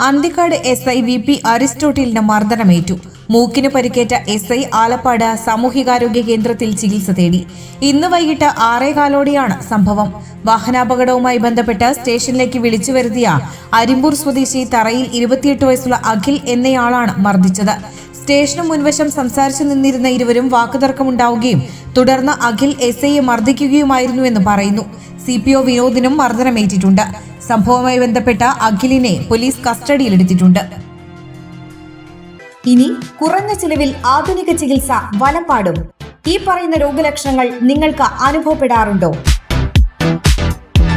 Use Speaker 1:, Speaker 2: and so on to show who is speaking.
Speaker 1: Anthikad S I V P അരിസ്റ്റോട്ടിലിന് മർദ്ദനമേറ്റു. മൂക്കിന് പരിക്കേറ്റ എസ് ഐ ആലപ്പാട് സാമൂഹികാരോഗ്യ കേന്ദ്രത്തിൽ ചികിത്സ തേടി. ഇന്ന് വൈകിട്ട് ആറേകാലോടെയാണ് സംഭവം. വാഹനാപകടവുമായി ബന്ധപ്പെട്ട് സ്റ്റേഷനിലേക്ക് വിളിച്ചു വരുത്തിയ അരിമ്പൂർ സ്വദേശി തറയിൽ ഇരുപത്തിയെട്ട് വയസ്സുള്ള അഖിൽ എന്നയാളാണ് മർദ്ദിച്ചത്. സ്റ്റേഷന് മുൻവശം സംസാരിച്ചു നിന്നിരുന്ന ഇരുവരും വാക്കുതർക്കമുണ്ടാവുകയും തുടർന്ന് അഖിൽ എസ് ഐയെ മർദ്ദിക്കുകയുമായിരുന്നുവെന്ന് പറയുന്നു. സി പി ഒ വിനോദിനും മർദ്ദനമേറ്റിട്ടുണ്ട്. സംഭവവുമായി ബന്ധപ്പെട്ട അഖിലിനെ പോലീസ് കസ്റ്റഡിയിലെടുത്തിട്ടുണ്ട്.
Speaker 2: ഇനി കുറഞ്ഞ ചിലവിൽ ആധുനിക ചികിത്സ വലപ്പാടും ഈ പറയുന്ന രോഗലക്ഷണങ്ങൾ നിങ്ങൾക്ക് അനുഭവപ്പെടാറുണ്ടോ?